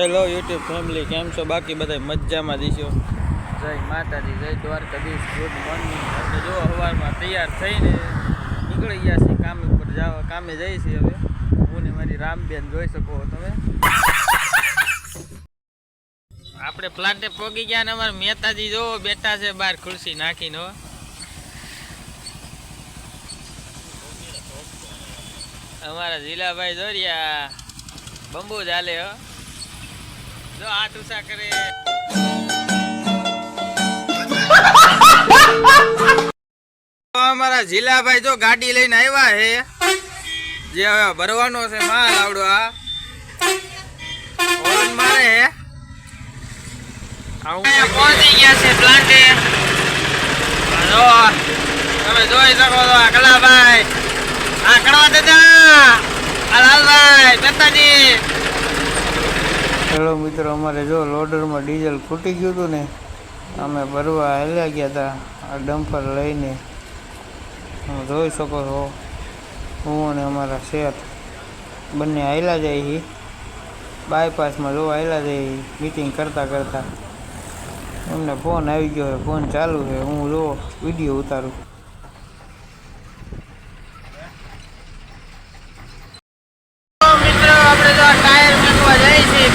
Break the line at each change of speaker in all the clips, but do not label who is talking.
Hello YouTube family કેમ છો? બાકી બધા મજામાં દીશો જય માતાજી, જય દ્વારકાધીશ, ગુડ મોર્નિંગ. એટલે જો સવારમાં તૈયાર થઈને નીકળી ગયા છીએ કામ ઉપર જવા, કામે જઈ છીએ હવે. હું ને મારી રામબેન જોઈ શકો તમે. આપણે પ્લાન્ટે પોગી ગયા ને અમારા મહેતાજી જો બેઠા છે બહાર ખુરશી નાખીને અમારા જીલાભાઈ જોરિયા, બંબુ ચાલે હો. અમારા જીલાભાઈ જો ગાડી લઈને આવ્યા હે. જે હવે ભરવાનો છે માલ આવડો આ. અહીંયા પહોંચી ગયા છે પ્લાન્ટે. જો, તમે જોઈ શકો છો આ કલાભાઈ. આ કડવા દાદા આ લાલભાઈ મેતાજી હેલો મિત્રો, અમારે જો લોડરમાં ડીઝલ ખૂટી ગયું હતું ને, અમે ભરવા હાલ્યા ગયા હતા આ ડમ્પર લઈને. હું જોઈ શકો છો, હું અને અમારા શેઠ બંને હાયલા જાય બાયપાસમાં જો હાયલા જાય મીટિંગ કરતાં કરતાં. એમને ફોન આવી ગયો છે ફોન ચાલુ છે, હું જો વીડિયો ઉતારું.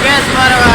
છીએ મારવા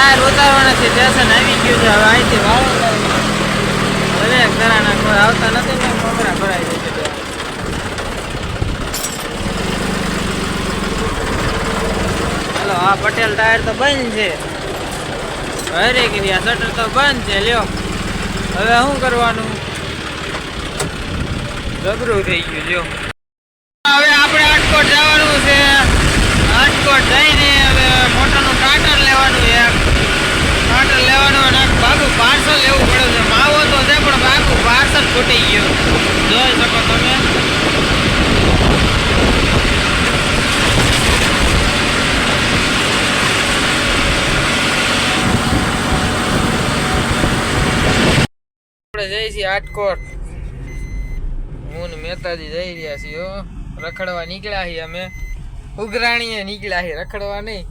ટાયર ઉતારવાના છે સ્ટેશન આવી ગયું છે, હવે અહીંથી વાવ દરેક ઘરાના કોઈ આવતા નથી ને, મમરા ભરાઈ જાય છે. હાલો, આ પટેલ ટાયર તો બંધ છે. અરે ગીરી આ શટર તો બંધ છે, લ્યો. હવે શું કરવાનું? ગબરું થઈ ગયું, લ્યો હવે આપણે આટકોટ જવાનું છે આટકોટ જઈને હવે મોટરનું કાટર લેવાનું એક કાટર લેવાનું અને એક બાબુ પાર્સલ લેવું પડે છે માવો તો છે પણ બાબુ ખૂટી ગયું. જોઈ શકો તમે. જઈએ છીએ આટકોટ હું મહેતાજી જઈ રહ્યા છીએ રખડવા નીકળ્યા છીએ અમે. ઉઘરાણીએ નીકળ્યા છીએ, રખડવા નહીં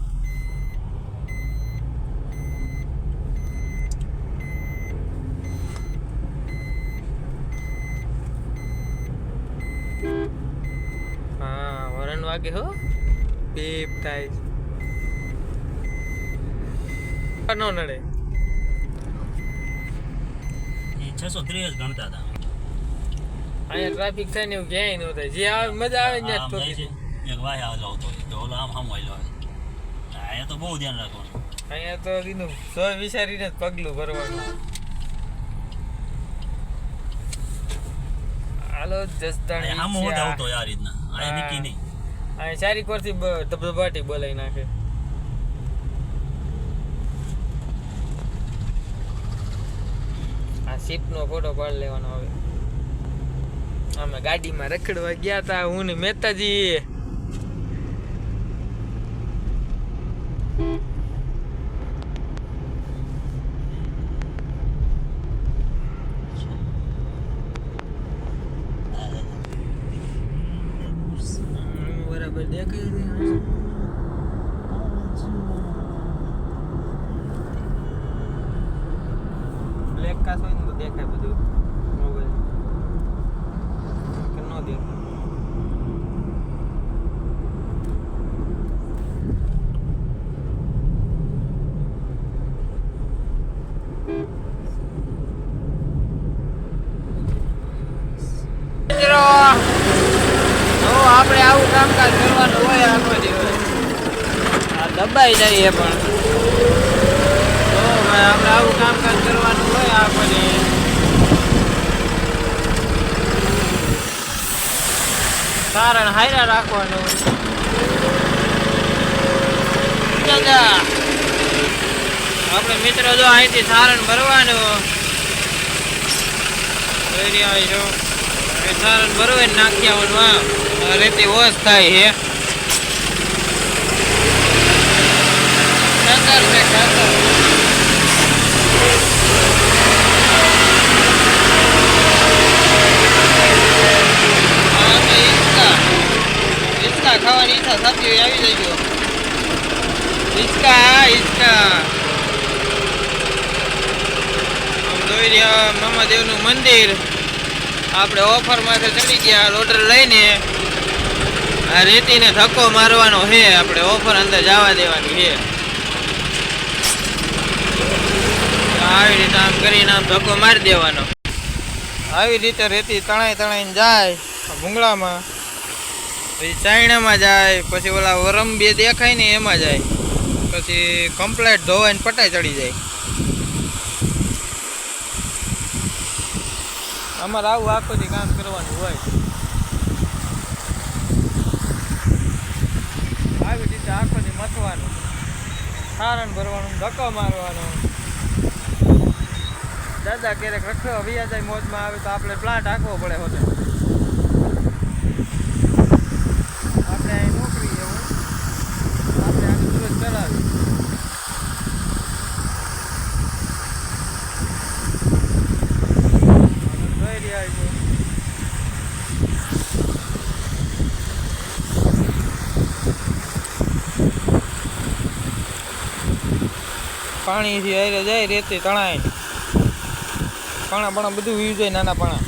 હા વરણ વાગે હો. પીપ થાય છે. નો નડે.
છસો ત્રીસ ગણતા હતા.
અહીંયા ટ્રાફિક થાય ને એવું ક્યાંય ન થાય. જે આવે મજા આવે ને
તો એક વાય આવેલો આવતો તો ઓલો આમ આમ આવેલો આવે અહીંયા તો બહુ ધ્યાન રાખવાનું.
અહીંયા તો કીધું સો વિચારીને જ પગલું ભરવાનું. હાલો જસદાણી
આમ સામો આવતો યાર આ રીતના. અહીંયા. નીકી નહીં.
અહીંયા ચારી કોરથી ધબધબાટી બોલાવી નાખે. આ શિપનો ફોટો પાડી લેવાનો હવે. અમે ગાડીમાં રખડવા ગયા હતા હું ને મહેતાજી બ્લેક કાસ હોય ને તો દેખાય બધું. મોબાઈલ કે ન દેખાય. આપણે આવું કામકાજ કરવાનું હોય આખો દિવસ આ દબાઈ જઈએ પણ. જો ભાઈ આપણે આવું કામકાજ કરવાનું હોય આપણે કારણ હાયરા રાખવાનું આપણે મિત્રો જો અહીંથી સારણ ભરવાનું. એ સારણ ભરવે ને નાખી આ રેતી હોશ થાય છે ખાતર છે ખાતર આ તો હિંચકા. હિંચકા ખાવાની હોય આવી જજો. હિંચકા હિંચકા. જોઈ રહ્યા મામાદેવનું મંદિર. આપણે ઓફરમાંથી ચડી ગયા લોડર લઈને. આ રેતીને ધક્કો મારવાનો છે, આપણે ઓફર અંદર જવા દેવાની છે. આવી રીતે આમ કરીને આમ ધક્કો મારી દેવાનો. આવી રીતે રેતી તણાઈ તણાઈને જાય, ભૂંગળામાં. પછી ચાયણામાં જાય, પછી ઓલા વરમ બે દેખાય ને એમાં જાય. પછી કમ્પ્લેટ ધોવાઈને પટાઈ ચડી જાય. અમારે આવું આખો કામ કરવાનું હોય. આવી રીતે આખો દી મથવાનું. સારણ ભરવાનું, ધક્કો મારવાનો. દાદા ક્યારેક રખડો વ્યા જાય, મોજમાં આવે તો આપણે પ્લાન્ટ આખવો પડે હોતે આપણે અહીં નોકરી એવું આપણે આખી દિવસ ચલાવી જોઈ રહ્યા છો પાણીથી હારે જાય, રેતી તણાય. પાણા પાણા બધું વીયું જાય નાના પાણા.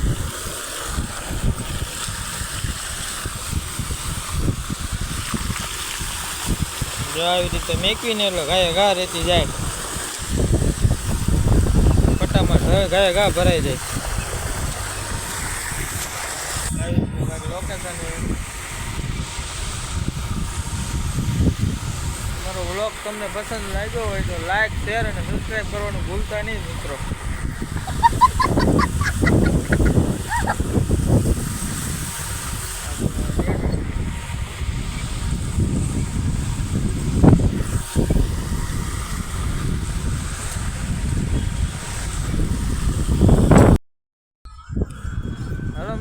જો આવી રીતે મેકવીને એટલે ગાય ઘા રેતી જાય. પટ્ટામાં ગાય ઘા ભરાઈ જાય. આવી મારો વ્લોગ તમને પસંદ લાગ્યો હોય તો લાઈક શેર અને સબસ્ક્રાઈબ કરવાનું ભૂલતા નહીં મિત્રો.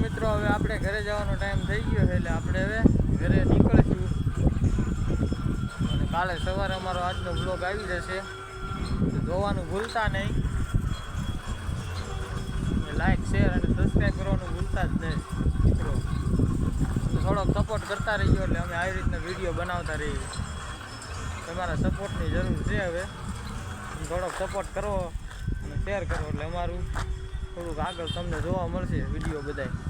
મિત્રો, હવે આપણે ઘરે જવાનો ટાઈમ થઈ ગયો એટલે આપણે હવે ઘરે નીકળીશું. કાલે સવારે અમારો આજનો બ્લોગ આવી જશે. જોવાનું ભૂલતા નહીં. લાઈક શેર અને સબસ્ક્રાઈબ કરવાનું ભૂલતા જ નહીં. મિત્રો, થોડોક સપોર્ટ કરતા રહીએ એટલે અમે આવી રીતના વીડિયો બનાવતા રહીએ. તમારા સપોર્ટની જરૂર છે હવે. થોડોક સપોર્ટ કરો અને શેર કરો એટલે અમારું થોડુંક આગળ તમને જોવા મળશે વીડિયો બધાય.